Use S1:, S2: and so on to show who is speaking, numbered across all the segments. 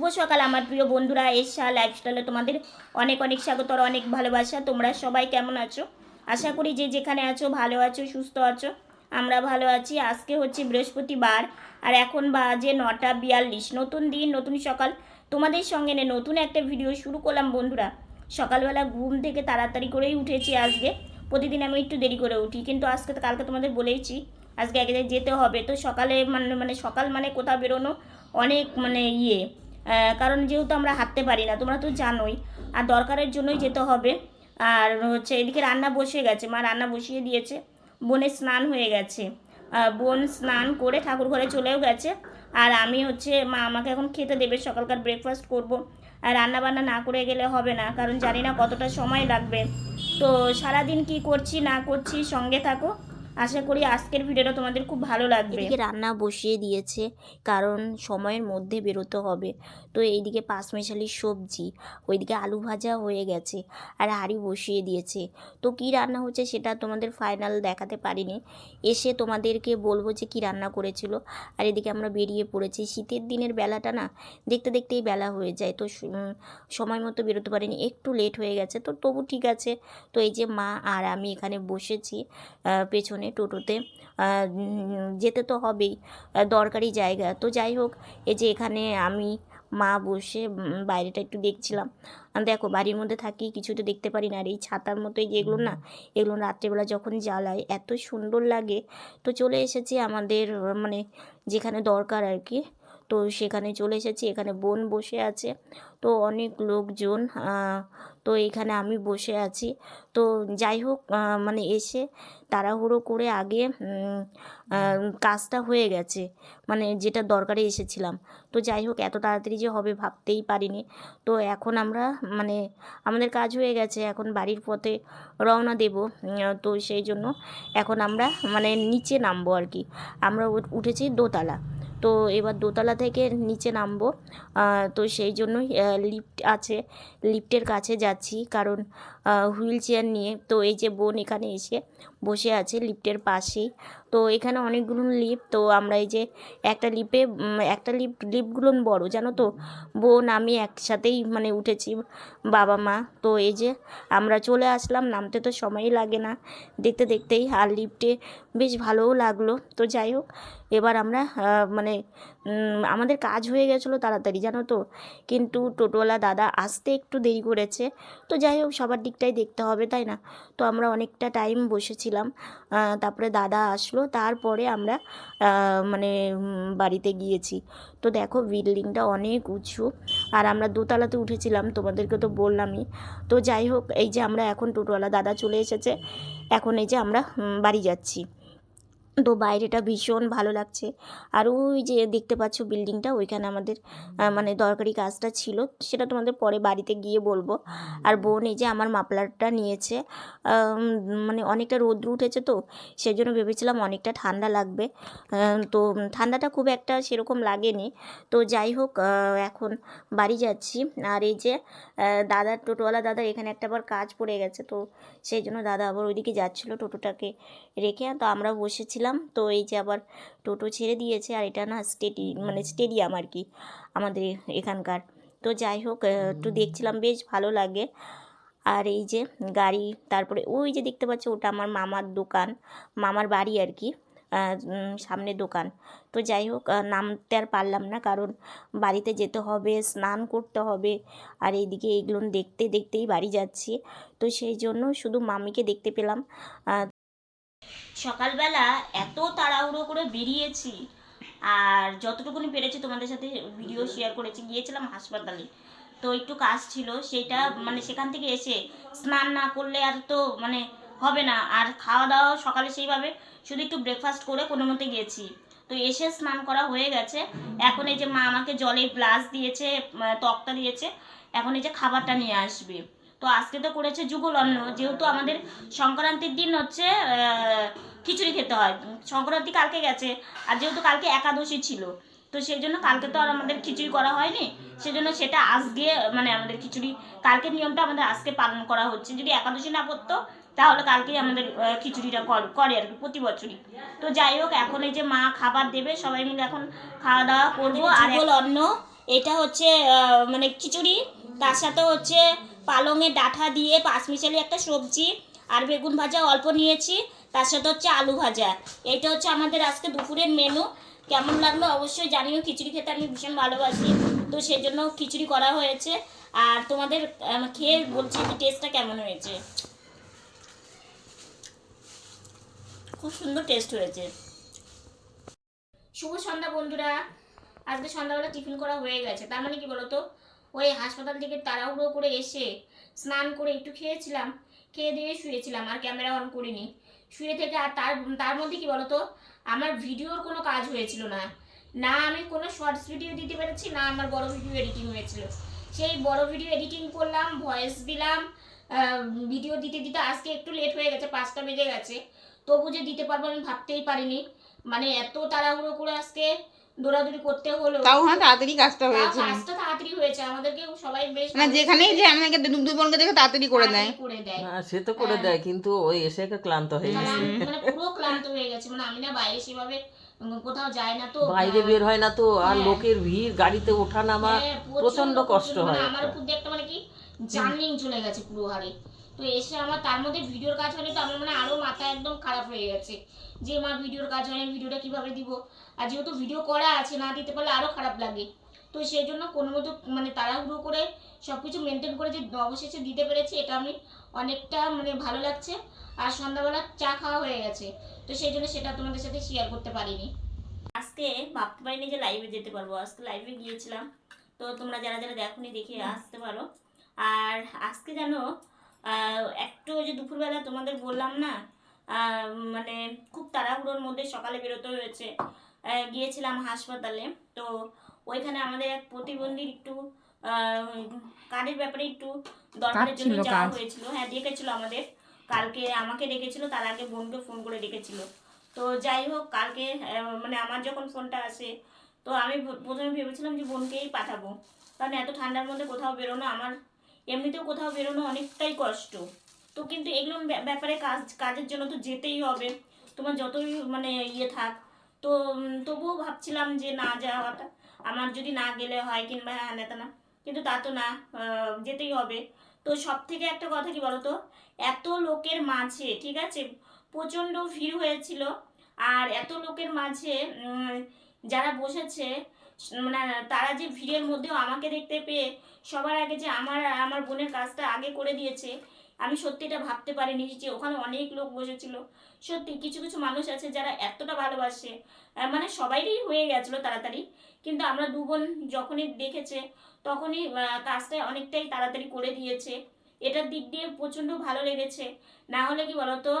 S1: শুভ সকাল, আমার প্রিয় বন্ধুরা। এসা লাইফস্টাইলে তোমাদের অনেক অনেক স্বাগত, আর অনেক ভালোবাসা। তোমরা সবাই কেমন আছো? আশা করি যে যেখানে আছো, ভালো আছো, সুস্থ আছো। আমরা ভালো আছি। আজকে হচ্ছে বৃহস্পতিবার, আর এখন বাজে নটা বিয়াল্লিশ। নতুন দিন, নতুন সকাল। তোমাদের সঙ্গে নিয়ে নতুন একটা ভিডিও শুরু করলাম, বন্ধুরা। সকালবেলা ঘুম থেকে তাড়াতাড়ি করেই উঠেছি আজকে। প্রতিদিন আমি একটু দেরি করে উঠি, কিন্তু আজকে তো কালকে তোমাদের বলেইছি, আজকে এক জায়গায় যেতে হবে। তো সকালে মানে মানে সকাল মানে কোথাও বেরোনো অনেক মানে ইয়ে। কারণ যেহেতু আমরা হাঁটতে পারি না, তোমরা তো জানোই। আর দরকারের জন্যই যেতে হবে। আর হচ্ছে এদিকে রান্না বসে গেছে। মা রান্না বসিয়ে দিয়েছে। বোনের স্নান হয়ে গেছে। বোন স্নান করে ঠাকুর ঘরে চলেও গেছে। আর আমি হচ্ছে, মা আমাকে এখন খেতে দেবে। সকালকার ব্রেকফাস্ট করব। আর রান্না বান্না না করে গেলে হবে না, কারণ জানি না কতটা সময় লাগবে। তো সারাদিন কি করছি, না করছি, সঙ্গে থাকো। আশা করি আজকের ভিডিওটা তোমাদের খুব ভালো লাগবে।
S2: এদিকে রান্না বসিয়ে দিয়েছে, কারণ সময়ের মধ্যে বেরোতে হবে। তো এইদিকে পাঁচমেশালির সবজি, ওইদিকে আলু ভাজা হয়ে গেছে, আর হাঁড়ি বসিয়ে দিয়েছে। তো কি রান্না হচ্ছে সেটা তোমাদের ফাইনাল দেখাতে পারিনি। এসে তোমাদেরকে বলব যে কি রান্না করেছিল। আর এদিকে আমরা বেরিয়ে পড়েছি। শীতের দিনের বেলাটা না, দেখতে দেখতেই বেলা হয়ে যায়। তো সময় মতো বেরোতে পারিনি। একটু লেট হয়ে গেছে। তো তবু ঠিক আছে। তো এই যে মা আর আমি এখানে বসেছি পেছনে। টোটোতে যেতে তো হবেই দরকারি জায়গা। তো যাই হোক, এই যে এখানে আমি, মা বসে বাইরেটা একটু দেখছিলাম। দেখো, বাড়ির মধ্যে থাকি, কিছু তো দেখতে পারি না। আর এই ছাতার মতোই যেগুলো না, এগুলো রাত্রেবেলা যখন জ্বালায়, এত সুন্দর লাগে। তো চলে এসেছি আমাদের মানে যেখানে দরকার আর কি। তো সেখানে চলে এসেছি, এখানে বোন বসে আছে। তো অনেক লোকজন তো এখানে আমি বসে আছি। তো যাই হোক মানে এসে তাড়াহুড়ো করে আগে কাজটা হয়ে গেছে। মানে যেটা দরকারে এসেছিলাম। তো যাই হোক, এত তাড়াতাড়ি যে হবে ভাবতেই পারিনি। তো এখন আমরা মানে আমাদের কাজ হয়ে গেছে, এখন বাড়ির পথে রওনা দেব। তো সেই জন্য এখন আমরা মানে নিচে নামবো আর কি। আমরা উঠেছি দোতলা। তো এবার দোতলা থেকে নিচে নামবো। তো সেই জন্যই লিফট আছে। লিফটের কাছে যাচ্ছি, কারণ হুইল চেয়ার নিয়ে, তো এই যে বোন এখানে এসে বসে আছে লিফটের পাশেই। তো এখানে অনেকগুলো লিফট তো আমরা এই যে একটা লিফে একটা লিফট লিফটগুলো বড়, জানো তো? বোন, আমি একসাথেই মানে উঠেছি, বাবা, মা। তো এই যে আমরা চলে আসলাম, নামতে তো সময়ই লাগে না। দেখতে দেখতেই আর লিফটে বেশ ভালোও লাগল। তো যাই হোক, এবার আমরা মানে আমাদের কাজ হয়ে গেছিল তাড়াতাড়ি, জানো তো? কিন্তু টোটোওয়ালা দাদা আসতে একটু দেরি করেছে। তো যাই হোক, সবার দিকটাই দেখতে হবে, তাই না? তো আমরা অনেকটা টাইম বসেছিলাম। তারপরে দাদা আসলো, তারপরে আমরা মানে বাড়িতে গিয়েছি। তো দেখো, বিল্ডিংটা অনেক উঁচু। আর আমরা দোতলাতে উঠেছিলাম, তোমাদেরকে তো বললামই। তো যাই হোক, এই যে আমরা এখন টোটোওয়ালা দাদা চলে এসেছে। এখন এই যে আমরা বাড়ি যাচ্ছি। তো বাইরেটা ভীষণ ভালো লাগছে। আর ওই যে দেখতে পাচ্ছ বিল্ডিংটা, ওইখানে আমাদের মানে দরকারি কাজটা ছিল, সেটা তোমাদের পরে বাড়িতে গিয়ে বলব। আর বোন এই যে আমার মাপলারটা নিয়েছে মানে অনেকটা রোদ্র উঠেছে তো সেই জন্য ভেবেছিলাম অনেকটা ঠান্ডা লাগবে। তো ঠান্ডাটা খুব একটা সেরকম লাগেনি। তো যাই হোক এখন বাড়ি যাচ্ছি। আর এই যে দাদার, টোটোওয়ালা দাদা এখানে একটা আবার কাজ পড়ে গেছে, তো সেই জন্য দাদা আবার ওইদিকে যাচ্ছিল টোটোটাকে রেখে। তো আমরা বসেছিলাম। তো এই যে আবার টোটো ছেড়ে দিয়েছে আর এটা না স্টেডি মানে স্টেডিয়াম আর কি আমাদের এখানকার। তো যাই হোক একটু দেখছিলাম বেশ ভালো লাগে। আর এই যে গাড়ি তারপরে ওই যে দেখতে পাচ্ছ ওটা আমার মামার দোকান মামার বাড়ি আর কি সামনে দোকান। তো যাই হোক নামতে আর পারলাম না কারণ বাড়িতে যেতে হবে স্নান করতে হবে আর এইদিকে এইগুলো দেখতে দেখতেই বাড়ি যাচ্ছি। তো সেই জন্য শুধু মামিকে দেখতে পেলাম
S1: সকালবেলা এত তাড়াহুড়ো করে বেরিয়েছি, আর যতটুকুনি পেরেছি তোমাদের সাথে ভিডিও শেয়ার করেছি, গিয়েছিলাম হাসপাতালে। তো একটু কাজ ছিল, সেটা মানে সেখান থেকে এসে স্নান না করলে আর তো মানে হবে না, আর খাওয়া দাওয়া সকালে সেইভাবে শুধু একটু ব্রেকফাস্ট করে কোনো মতে গেছি। তো এসে স্নান করা হয়ে গেছে। এখন এই যে মা আমাকে জলের গ্লাস দিয়েছে তক্তা দিয়েছে, এখন এই যে খাবারটা নিয়ে আসবে। তো আজকে তো করেছে যুগল অন্ন। যেহেতু আমাদের সংক্রান্তির দিন হচ্ছে খিচুড়ি খেতে হয়। সংক্রান্তি কালকে গেছে, আর যেহেতু কালকে একাদশী ছিল, তো সেই জন্য কালকে তো আর আমাদের খিচুড়ি করা হয়নি। সেজন্য সেটা আজকে মানে আমাদের খিচুড়ি, কালকের নিয়মটা আমাদের আজকে পালন করা হচ্ছে। যদি একাদশী না পড়তো তাহলে কালকেই আমাদের খিচুড়িটা করে আর কি, প্রতি বছরই। তো যাই হোক, এখন এই যে মা খাবার দেবে, সবাই মিলে এখন খাওয়া দাওয়া করব। আর অন্ন, এটা হচ্ছে মানে খিচুড়ি, তার সাথে হচ্ছে পালংয়ের ডাঁটা দিয়ে পাঁচমিশালি একটা সবজি আর বেগুন ভাজা অল্প নিয়েছি, তার সাথে হচ্ছে আলু ভাজা। এইটা হচ্ছে আমাদের আজকে দুপুরের মেনু কেমন লাগল অবশ্যই জানিও, খিচুড়ি খেতে আমি ভীষণ ভালোবাসি, তো সেই জন্য খিচুড়ি করা হয়েছে। আর তোমাদের খেয়ে বলছি যে টেস্টটা কেমন হয়েছে। খুব সুন্দর টেস্ট হয়েছে। শুভ সন্ধ্যা বন্ধুরা। আজকে সন্ধ্যাবেলা টিফিন করা হয়ে গেছে। তার মানে কি বলতো? ওই হাসপাতাল থেকে তাড়াহুড়ো করে এসে স্নান করে একটু খেয়েছিলাম, খেয়ে দিয়ে শুয়েছিলাম, আর ক্যামেরা অন করিনি। শুয়ে থেকে আর তার তার মধ্যে কি বলতো? আমার ভিডিওর কোনো কাজ হয়েছিল না। না আমি কোনো শর্টস ভিডিও দিতে পেরেছি, না আমার বড় ভিডিও এডিটিং হয়েছিল। সেই বড় ভিডিও এডিটিং করলাম, ভয়েস দিলাম ভিডিও দিতে দিতে আজকে একটু লেট হয়ে গেছে, পাঁচটা বেজে গেছে। তবু যে দিতে পারব আমি ভাবতেই পারিনি। মানে এত তাড়াহুড়ো করে আজকে দৌড়াদৌড়ি করতে হলো।
S3: তাও হ্যাঁ তাড়াতাড়ি কাজটা হয়েছে।
S1: কাজটা তাড়াতাড়ি হয়েছে আমাদেরকে সবাই বেশ
S3: না যেখানেই যে আমাকে দু- দুই বোনকে দেখে তাড়াতাড়ি করে দেয়।
S1: করে দেয়।
S4: হ্যাঁ সে তো করে দেয় কিন্তু ওই এসে একে ক্লান্ত হয়ে
S1: মানে
S4: গেছে।
S1: মানে পুরো ক্লান্ত হয়ে গেছে। মানে আমি না বাইরে সেভাবে কোথাও যাই না তো।
S4: বাইরে বের হয় না তো আর
S1: হ্যাঁ।
S4: লোকের ভিড় গাড়িতে ওঠা নামা
S1: হ্যাঁ,
S4: প্রচণ্ড কষ্ট
S1: মানে
S4: হয়।
S1: আমার উপর দিয়ে একটা মানে কি জার্নিং চলে গেছে পুরো হারে তো এসে আমার তার মধ্যে ভিডিওর কাজ হয়নি, তো আমার মানে আরও মাথা একদম খারাপ হয়ে গেছে যে মা ভিডিওর কাজ হয়নি ভিডিওটা কীভাবে দিব? আর যেহেতু ভিডিও করা আছে, না দিতে পারলে আরও খারাপ লাগে। তো সেই জন্য কোনো মতো মানে তাড়াহুড়ো করে সব কিছু মেনটেন করে যে অবশেষে দিতে পেরেছি, এটা আমি অনেকটা মানে ভালো লাগছে। আর সন্ধ্যাবেলা চা খাওয়া হয়ে গেছে, তো সেই জন্য সেটা তোমাদের সাথে শেয়ার করতে পারিনি। আজকে ভাবতে পারিনি যে লাইভে যেতে পারব, আজকে লাইভে গিয়েছিলাম। তো তোমরা যারা যারা দেখোনি, দেখে আসতে পারো। আর আজকে জানো একটু ওই যে দুপুরবেলা তোমাদের বললাম না মানে খুব তাড়াহুড়োর মধ্যে সকালে বেরোতে হয়েছে। গিয়েছিলাম হাসপাতালে। তো ওইখানে আমাদের এক প্রতিবন্ধীর একটু কার্ডের ব্যাপারে একটু দরকারের জন্য যাওয়া হয়েছিল। হ্যাঁ ডেকেছিল আমাদের। কালকে আমাকে ডেকেছিল তার আগে বোনকে ফোন করে ডেকেছিল। তো যাই হোক কালকে মানে আমার যখন ফোনটা আসে তো আমি প্রথমে ভেবেছিলাম যে বোনকেই পাঠাবো। কারণ এত ঠান্ডার মধ্যে কোথাও বেরোনো আমার এমনিতেও কোথাও বেরোনো অনেকটাই কষ্ট। তো কিন্তু এগুলো ব্যাপারে কাজ, কাজের জন্য তো যেতেই হবে। তোমার যতই মানে ইয়ে থাক, তো তবুও ভাবছিলাম যে না যাওয়াটা। আমার যদি না গেলে হয় কিংবা হ্যাঁ না। কিন্তু তা তো না যেতেই হবে। তো সব থেকে একটা কথা কি বলতো? এত লোকের মাঝে, ঠিক আছে? প্রচণ্ড ভিড় হয়েছিল। আর এত লোকের মাঝে যারা বসেছে মানে তারা যে ভিড়ের মধ্যেও আমাকে দেখতে পেয়ে সবার আগে যে আমার আমার বোনের কাজটা আগে করে দিয়েছে, আমি সত্যি এটা ভাবতে পারিনি যে ওখানে অনেক লোক বসেছিল। সত্যি কিছু কিছু মানুষ আছে যারা এতটা ভালোবাসে মানে সবাইরই হয়ে গেছিল তাড়াতাড়ি, কিন্তু আমরা দু বোন যখনই দেখেছে তখনই কাজটা অনেকটাই তাড়াতাড়ি করে দিয়েছে। এটার দিক দিয়ে প্রচণ্ড ভালো লেগেছে। না হলে কি বলতো,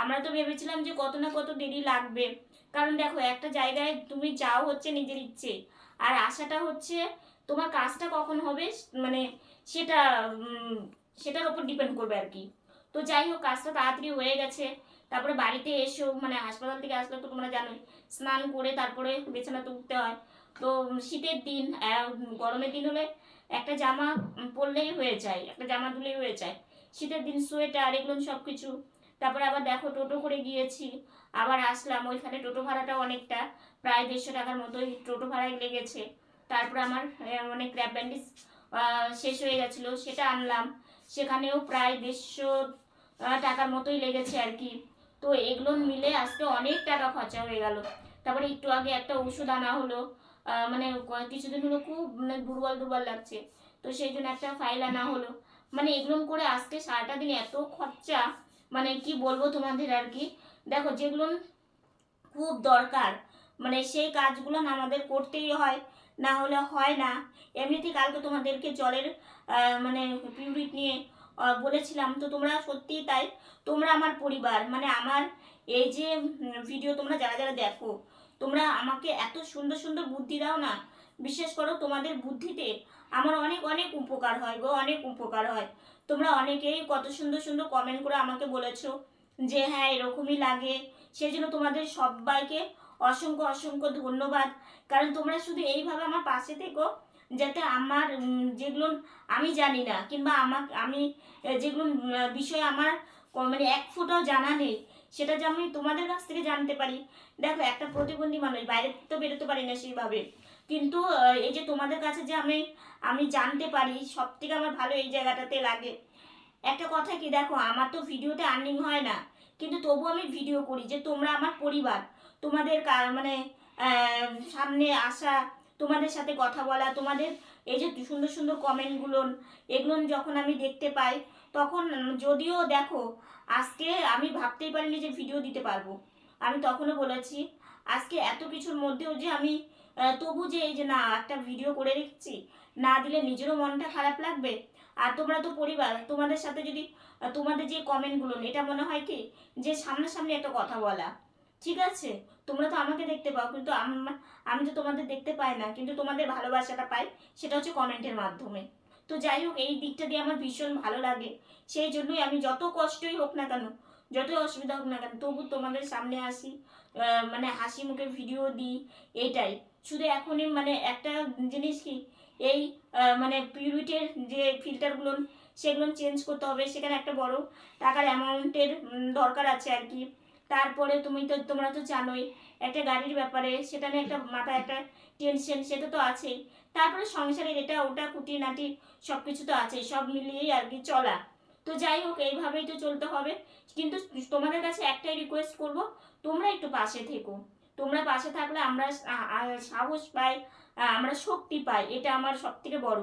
S1: আমরা তো ভেবেছিলাম যে কত না কত দেরি লাগবে। কারণ দেখো একটা জায়গায় তুমি যাও হচ্ছে নিজের ইচ্ছে। আর আশাটা হচ্ছে তোমার কাজটা কখন হবে মানে সেটা সেটার উপর ডিপেন্ড করবে আর কি। তো যাই হোক, কাজটা তাড়াতাড়ি হয়ে গেছে। তারপরে বাড়িতে এসো মানে হাসপাতাল থেকে আসলে তো তোমরা জানোই, স্নান করে তারপরে বিছানাতে উঠতে হয়। তো শীতের দিন গরমের দিন হলে একটা জামা পরলেই হয়ে যায়, একটা জামা ধুলেই হয়ে যায়। শীতের দিন, সোয়েটার, এগুলো সব কিছু তারপরে আবার দেখো টোটো করে গিয়েছি, আবার আসলাম, ওইখানে টোটো ভাড়াটা অনেকটা, প্রায় দেড়শো টাকার মতোই টোটো ভাড়ায় লেগেছে। তারপর আমার মানে ক্র্যাব ব্যান্ডেজ শেষ হয়ে গেছিল, সেটা আনলাম। সেখানেও প্রায় দেড়শো টাকার মতোই লেগেছে আর কি। তো এগুলো মিলে আজকে অনেক টাকা খরচা হয়ে গেল। তারপরে একটু আগে একটা ওষুধ আনা হলো মানে কিছুদিন হলো খুব মানে দুর্বল দুর্বল লাগছে। তো সেই জন্য একটা ফাইল আনা হলো। মানে এগুলো করে আজকে সারাটা দিন এত খরচা মানে কি বলব তোমাদের আর কি? দেখো যেগুলো খুব দরকার মানে সেই কাজগুলো আমাদের করতেই হয়, না হলে হয় না। এমনিতেই কালকে তোমাদেরকে জলের মানে পিউরিট নিয়ে বলেছিলাম, তো তোমরা সত্যিই তাই, তোমরা আমার পরিবার মানে আমার এই যে ভিডিও তোমরা যারা যারা দেখো, তোমরা আমাকে এত সুন্দর সুন্দর বুদ্ধি দাও না? বিশেষ করো তোমাদের বুদ্ধিতে আমার অনেক অনেক উপকার হয় গো, অনেক উপকার হয়। তোমরা অনেকেই কত সুন্দর সুন্দর কমেন্ট করে আমাকে বলেছ যে হ্যাঁ এরকমই লাগে। সেই জন্য তোমাদের সবাইকে অসংখ্য অসংখ্য ধন্যবাদ। কারণ তোমরা শুধু এইভাবে আমার পাশে থেকো যাতে আমার যেগুলো আমি জানি না, কিংবা আমাকে, আমি যেগুলো বিষয়ে আমার মানে এক ফুটাও জানা নেই। সেটা যে আমি তোমাদের কাছ থেকে জানতে পারি। দেখো, একটা প্রতিবন্ধী মানুষ, বাইরে তো বেরোতে পারি না সেইভাবে। কিন্তু এই যে তোমাদের কাছে যে আমি আমি জানতে পারি সব থেকে আমার ভালো এই জায়গাটাতে লাগে। একটা কথা কি, দেখো, আমার তো ভিডিওতে আর্নিং হয় না। কিন্তু তবু আমি ভিডিও করি যে তোমরা আমার পরিবার, তোমাদের মানে সামনে আসা, তোমাদের সাথে কথা বলা, তোমাদের এই যে সুন্দর সুন্দর কমেন্টগুলো এগুলো যখন আমি দেখতে পাই, তখন যদিও দেখো, আজকে আমি ভাবতেই পারিনি যে ভিডিও দিতে পারব। আমি তখনও বলেছি, আজকে এত কিছুর মধ্যেও যে আমি তবু যে এই যে না, একটা ভিডিও করে রেখেছি, না দিলে নিজেরও মনটা খারাপ লাগবে। আর তোমরা তো পরিবার, তোমাদের সাথে যদি, তোমাদের যে কমেন্টগুলো এটা মনে হয় কি, যে সামনাসামনি একটা কথা বলা, ঠিক আছে? তোমরা তো আমাকে দেখতে পাও, কিন্তু আমি তো তোমাদের দেখতে পাই না, কিন্তু তোমাদের ভালোবাসাটা পাই, সেটা হচ্ছে কমেন্টের মাধ্যমে। তো যাই হোক, এই দিকটা দিয়ে আমার ভীষণ ভালো লাগে। সেই জন্যই আমি যত কষ্টই হোক না কেন, যতই অসুবিধা হোক না কেন, তবু তোমাদের সামনে আসি মানে হাসি মুখে ভিডিও দিই এইটাই শুধু এখনই মানে একটা জিনিস কি, এই মানে পিউরিটির যে ফিল্টারগুলো সেগুলো চেঞ্জ করতে হবে, সেখানে একটা বড় টাকার অ্যামাউন্টের দরকার আছে আর কি। তারপরে তুমি তো, তোমরা তো জানোই, একটা গাড়ির ব্যাপারে সেটা নিয়ে একটা মাথায় একটা টেনশন সেটা তো আছেই। তারপরে সংসারের এটা, ওটা, খুঁটিনাটি সব কিছু তো আছেই, সব মিলিয়েই আর কি চলা। তো যাই হোক, এইভাবেই তো চলতে হবে। কিন্তু তোমাদের কাছে একটাই রিকোয়েস্ট করব, তোমরা একটু পাশে থেকো। তোমরা পাশে থাকলে আমরা সাহস পাই আমরা শক্তি পাই, এটা আমার সব থেকে বড়।